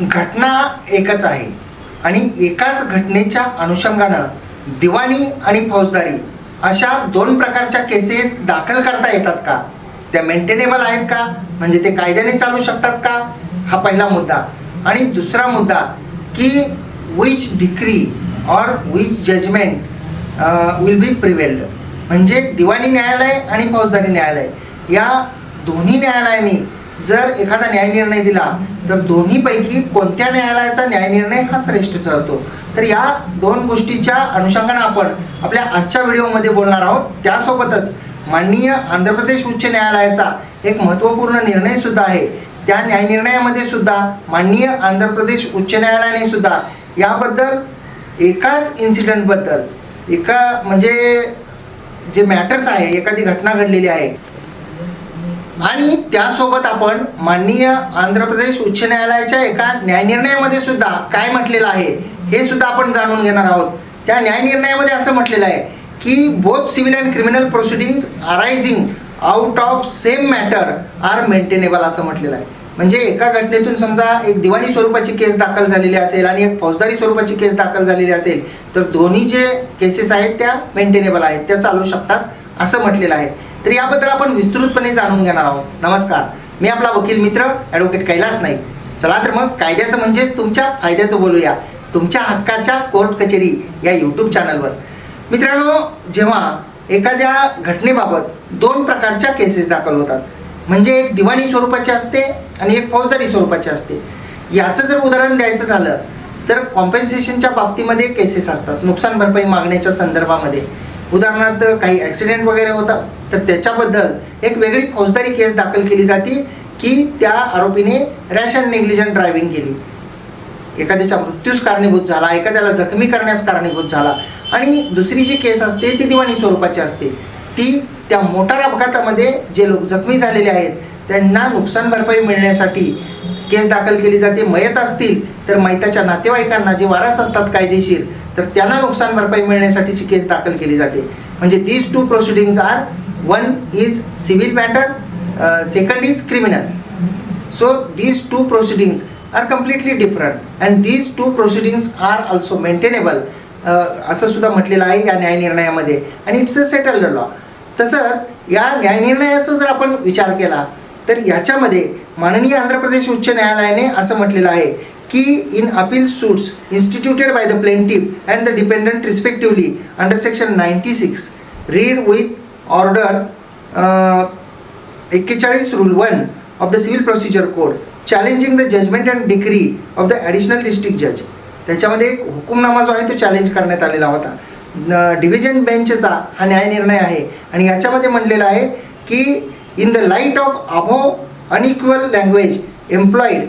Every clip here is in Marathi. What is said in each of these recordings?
घटना एकच आहे. आणि एकाच घटनेच्या अनुषंगानं दिवाणी आणि फौजदारी अशा दोन प्रकारच्या केसेस दाखल करता येतात का? त्या मेंटेनेबल आहेत का? म्हणजे ते कायद्याने चालू शकतात का? हा पहिला मुद्दा. आणि दुसरा मुद्दा की which decree or which judgement will be prevailed म्हणजे दिवाणी न्यायालय आणि फौजदारी न्यायालय. या दोन्ही न्यायालयाने जर एखादा न्यायनिर्णय दिला तर दोन्हीपैकी कोणत्या न्यायालयाचा न्यायनिर्णय हा श्रेष्ठ ठरतो तर या दोन गोष्टीच्या अनुषंगाने आपण आपल्या आजच्या व्हिडिओमध्ये बोलणार आहोत. त्यासोबतच माननीय आंध्र प्रदेश उच्च न्यायालयाचा एक महत्त्वपूर्ण निर्णय सुद्धा आहे. त्या न्यायनिर्णयामध्ये सुद्धा माननीय आंध्र प्रदेश उच्च न्यायालयाने सुद्धा याबद्दल एकाच इन्सिडेंटबद्दल एका म्हणजे जे मॅटर्स आहे एखादी घटना घडलेली आहे आणि त्यासोबत आपण माननीय आंध्र प्रदेश उच्च न्यायालयाच्या एका न्यायनिर्णयामध्ये सुद्धा काय म्हटलेलं आहे हे सुद्धा आपण जाणून घेणार आहोत. त्या न्यायनिर्णयामध्ये असं म्हटलेलं आहे की both civil and criminal proceedings arising out of same matter are maintainable असं म्हटलेलं आहे. म्हणजे एका घटनेतून समजा एक दिवाणी स्वरूपाची केस दाखल झालेली असेल आणि एक फौजदारी स्वरूपाची केस दाखल झालेली असेल तर दोन्ही जे केसेस आहेत त्या मेंटेनेबल आहेत त्या चालू शकतात असं म्हटलेलं आहे. तर याबद्दल आपण विस्तृतपणे जाणून घेणार आहोत. नमस्कार. मी आपला वकील मित्र ॲडव्होकेट कैलास नाईक. चला तर मग कायद्याचं म्हणजेच तुमच्या फायद्याचं बोलूया. तुमच्या हक्काच्या कोर्ट कचेरी या यूट्यूब चॅनलवर मित्रांनो जेव्हा एखाद्या घटनेबाबत दोन प्रकारच्या केसेस दाखल होतात. म्हणजे एक दिवाणी स्वरूपाची असते आणि एक फौजदारी स्वरूपाची असते. याचं जर उदाहरण द्यायचं झालं तर कॉम्पेन्सेशनच्या बाबतीमध्ये केसेस असतात. नुकसान भरपाई मागण्याच्या संदर्भामध्ये. उदाहरणार्थ काही ॲक्सिडेंट वगैरे होतात तर त्याच्याबद्दल एक वेगळी फौजदारी केस दाखल केली जाते की त्या आरोपीने रॅश अँड नेग्लिजंट ड्रायव्हिंग केली. एखाद्याच्या मृत्यूस कारणीभूत झाला एखाद्याला जखमी करण्यास कारणीभूत झाला. आणि दुसरी जी केस असते ती दिवाणी स्वरूपाची असते. ती त्या मोटार अपघातामध्ये जे लोक जखमी झालेले आहेत त्यांना नुकसान भरपाई मिळण्यासाठी केस दाखल केली जाते. मयत असतील तर मयताच्या नातेवाईकांना जे वारस असतात कायदेशीर तर त्यांना नुकसान भरपाई मिळण्यासाठीची केस दाखल केली जाते. म्हणजे these two proceedings are one is civil matter second is criminal so these two proceedings are completely different and these two proceedings are also maintainable असं सुद्धा म्हटलेलं आहे या न्यायनिर्णयामध्ये आणि इट्स अ सेटल्ड लॉ तसंच या न्यायनिर्णयाचा जर आपण विचार केला तर याच्यामध्ये माननीय आंध्र प्रदेश उच्च न्यायालयाने असं म्हटलेलं आहे की in appeal suits instituted by the plaintiff and the dependent respectively under section ninety six read with order एक्केचाळीस rule one of the civil procedure code challenging the judgement and decree of the additional district जज त्याच्यामध्ये एक हुकुमनामा जो आहे तो चॅलेंज करण्यात आलेला होता. डिव्हिजन बेंचचा हा न्यायनिर्णय आहे आणि याच्यामध्ये म्हणलेला आहे की in the light of above unequal language employed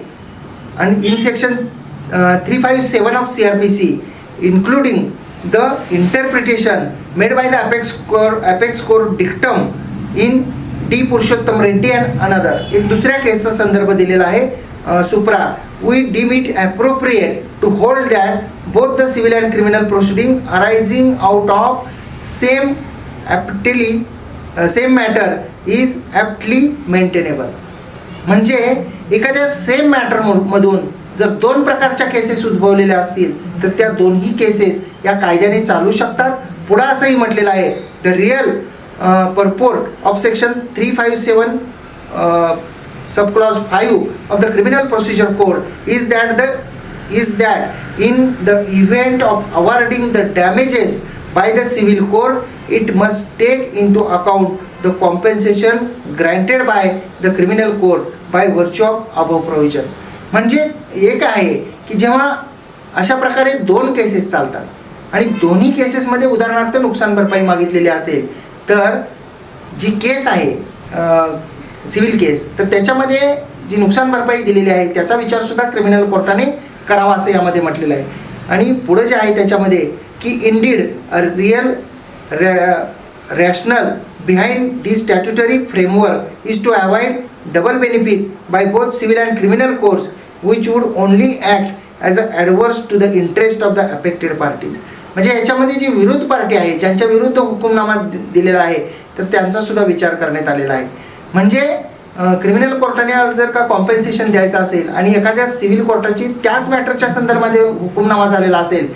and in section uh, 357 of CRPC, including the interpretation made by the apex core apex core dictum in D Purushottam Reddy and another एक दुसऱ्या केसचा संदर्भ दिलेला आहे supra we deem it appropriate to hold that both the civil and criminal proceeding arising out of same aptly same matter is aptly maintainable म्हणजे एखाद्या सेम मॅटर मधून जर दोन प्रकारच्या केसेस उद्भवलेल्या असतील तर त्या दोन्ही केसेस या कायद्याने चालू शकतात. पुढं असंही म्हटलेलं आहे the real purport of section three five seven sub clause five of the criminal procedure code is that the is that in the event of awarding the damages by the civil code it must take into account the compensation granted by the criminal court. By virtue of above provision म्हणजे एक आहे की जेव्हा अशा प्रकारे दोन केसेस चालतात आणि दोन्ही केसेसमध्ये उदाहरणार्थ नुकसान भरपाई मागितलेली असेल तर जी केस आहे सिव्हिल केस तर त्याच्यामध्ये जी नुकसान भरपाई दिलेली आहे त्याचा विचारसुद्धा क्रिमिनल कोर्टाने करावा असं यामध्ये म्हटलेलं आहे. आणि पुढं जे आहे त्याच्यामध्ये की indeed a real rational behind this statutory framework is to avoid double benefit by both civil and criminal courts which would only act as a adverse to the interest of the affected parties म्हणजे याच्यामध्ये जी विरोध पार्टी आहे ज्यांच्या विरुद्ध हुकुमनामा दिलेला आहे तर त्यांचा सुद्धा विचार करण्यात आलेला आहे. म्हणजे क्रिमिनल कोर्टाने जर का कॉम्पेन्सेशन द्यायचं असेल आणि एखाद्या सिव्हिल कोर्टाची त्याच मॅटरच्या संदर्भामध्ये हुकुमनामा झालेला असेल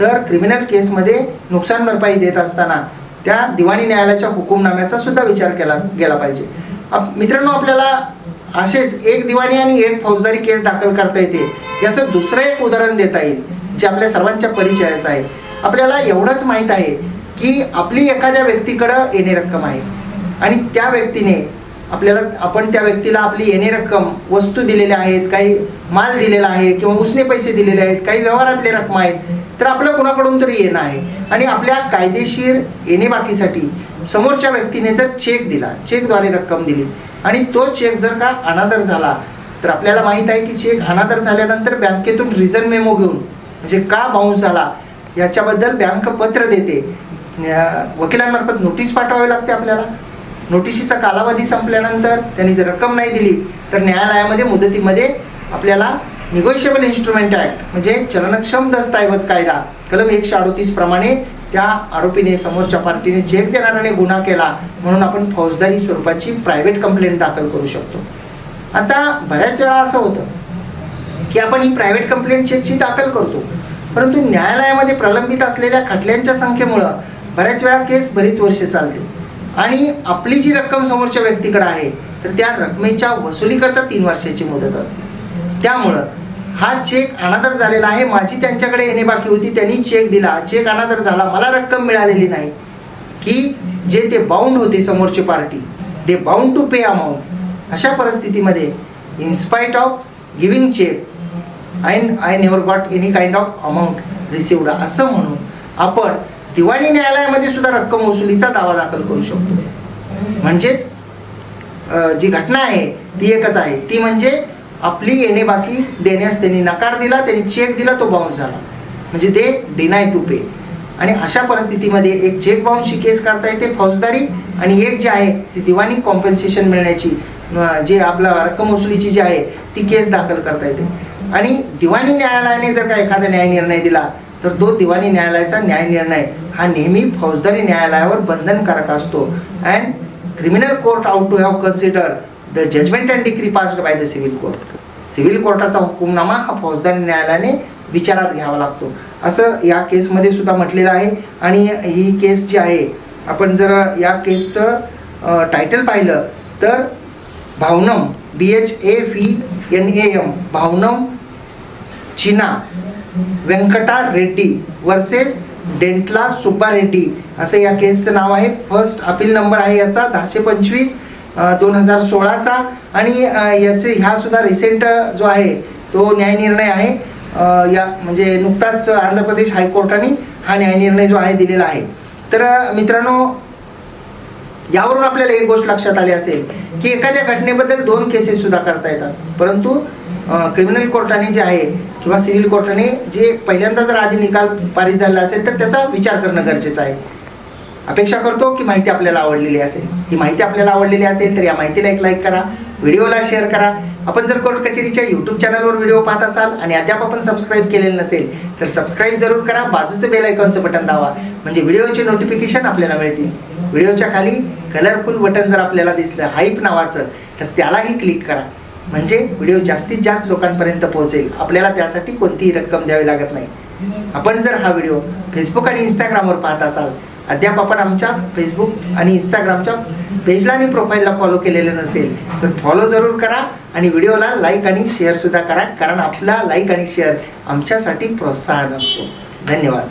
तर क्रिमिनल केसमध्ये नुकसान भरपाई देत असताना त्या दिवाणी न्यायालयाच्या हुकुमनाम्याचा सुद्धा विचार केला गेला पाहिजे. मित्रांनो आपल्याला असेच एक दिवाणी आणि एक फौजदारी केस दाखल करता येते. याचं दुसरं एक उदाहरण देता येईल जे आपल्या सर्वांच्या परिचयाचं आहे. आपल्याला एवढंच माहीत आहे की आपली एखाद्या व्यक्तीकडं येणे रक्कम आहे. आणि त्या व्यक्तीने आपल्याला आपण त्या व्यक्तीला आपली येणे रक्कम वस्तू दिलेल्या आहेत काही माल दिलेला आहे किंवा उसने पैसे दिलेले आहेत काही व्यवहारातले रक्कम आहेत तर आपलं कुणाकडून तरी येणं आहे. आणि आपल्या कायदेशीर येणे बाकीसाठी समोरच्या व्यक्तीने जर चेक दिला चेकद्वारे रक्कम दिली आणि तो चेक जर का अनादर झाला तर आपल्याला माहीत आहे की चेक अनादर झाल्यानंतर बँकेतून रिझन मेमो घेऊन म्हणजे का बाउन्स झाला याच्याबद्दल बँक पत्र देते. वकिलांमार्फत नोटीस पाठवावी लागते आपल्याला. नोटिशीचा कालावधी संपल्यानंतर त्यांनी जर रक्कम नाही दिली तर न्यायालयामध्ये मुदतीमध्ये आपल्याला निगोशिएबल इन्स्ट्रुमेंट ॲक्ट म्हणजे चलनक्षम दस्तऐवज कायदा कलम एकशे अडोतीस प्रमाणे त्या आरोपीने समोरच्या पार्टीने चेक देणाऱ्याने गुन्हा केला म्हणून आपण फौजदारी स्वरूपाची प्रायव्हेट कंप्लेंट दाखल करू शकतो. आता बऱ्याच वेळा असं होतं की आपण ही प्रायव्हेट कंप्लेंट चेकची दाखल करतो परंतु न्यायालयामध्ये प्रलंबित असलेल्या खटल्यांच्या संख्येमुळं बऱ्याच वेळा केस बरीच वर्षे चालते. आणि आपली जी रक्कम समोरच्या व्यक्तीकडे आहे तर त्या रकमेच्या वसुलीकरता तीन वर्षाची मुदत असते. त्यामुळं हा चेक अनादर झालेला आहे. माझी त्यांच्याकडे येणे बाकी होती. त्यांनी चेक दिला. चेक अनादर झाला. मला रक्कम मिळालेली नाही. की जे ते बाउंड होते समोरची party they bound to pay amount अशा परिस्थितीमध्ये in spite of giving cheque I I never got any kind of amount received असं म्हणून आपण दिवाणी न्यायालयामध्ये सुद्धा रक्कम वसुलीचा दावा दाखल करू शकतो. म्हणजेच जी घटना आहे ती एकच आहे. ती म्हणजे आपली येणे बाकी देण्यास त्यांनी नकार दिला त्यांनी चेक दिला तो बाउन्स झाला. म्हणजे ते डिनाय टू पे आणि अशा परिस्थितीमध्ये एक चेक बाउन्सची केस करता येते फौजदारी. आणि एक जी आहे ती दिवाणी कॉम्पन्सेशन मिळण्याची जे आपला रक्कम वसुलीची जी आहे ती केस दाखल करता येते. आणि दिवाणी न्यायालयाने जर का एखादा न्याय निर्णय दिला तर तो दिवाणी न्यायालयाचा न्याय निर्णय हा नेहमी फौजदारी न्यायालयावर बंधनकारक असतो. And criminal court ought to have consider the judgement and decree passed by the civil court civil कोर्टाचा हुकुमनामा हा फौजदारी न्यायालयाने विचारात घ्यावा लागतो. असं या केसमध्ये सुद्धा म्हटलेलं आहे. आणि ही केस जी आहे आपण जर या केसचं टायटल पाहिलं तर Bhavanam B H A V N A M Bhavanam China Venkata Reddy versus Dentala Subba Reddy असं या केसचं नाव आहे. फर्स्ट अपील नंबर आहे याचा दहाशे पंचवीस. दोन हजार सोळाचा आणि याचे ह्या सुद्धा रिसेंट जो आहे तो न्यायनिर्णय आहे. या म्हणजे नुकताच आंध्र प्रदेश हायकोर्टाने हा न्यायनिर्णय जो आहे दिलेला आहे. तर मित्रांनो यावरून आपल्याला एक गोष्ट लक्षात आली असेल की एखाद्या घटनेबद्दल दोन केसेस सुद्धा करता येतात. परंतु क्रिमिनल कोर्टाने जे आहे किंवा सिव्हिल कोर्टाने जे पहिल्यांदा जर आधी निकाल पारित झाला असेल तर त्याचा विचार करणं गरजेचं आहे. अपेक्षा करतो की माहिती आपल्याला आवडलेली असेल. ही माहिती आपल्याला आवडलेली असेल तर या माहितीला एक लाईक करा व्हिडिओला शेअर करा. आपण जर कोर्ट कचेरीच्या यूट्यूब चॅनलवर व्हिडिओ पाहत असाल आणि अद्याप आपण सबस्क्राईब केलेलं नसेल तर सबस्क्राईब जरूर करा. बाजूचं बेल आयकॉनचं बटन दावा म्हणजे व्हिडिओचे नोटिफिकेशन आपल्याला मिळतील. व्हिडिओच्या खाली कलरफुल बटन जर आपल्याला दिसलं हाईप नावाचं तर त्यालाही क्लिक करा. म्हणजे व्हिडिओ जास्तीत जास्त लोकांपर्यंत पोहोचेल. आपल्याला त्यासाठी कोणतीही रक्कम द्यावी लागत नाही. आपण जर हा व्हिडिओ फेसबुक आणि इंस्टाग्रामवर पाहत असाल अद्याप आपण आमच्या फेसबुक आणि इंस्टाग्रामच्या पेजला आणि प्रोफाईलला फॉलो केलेलं नसेल तर फॉलो जरूर करा आणि व्हिडिओला लाईक आणि शेअर सुद्धा करा कारण आपला लाईक आणि शेअर आमच्यासाठी प्रोत्साहन असतो. धन्यवाद.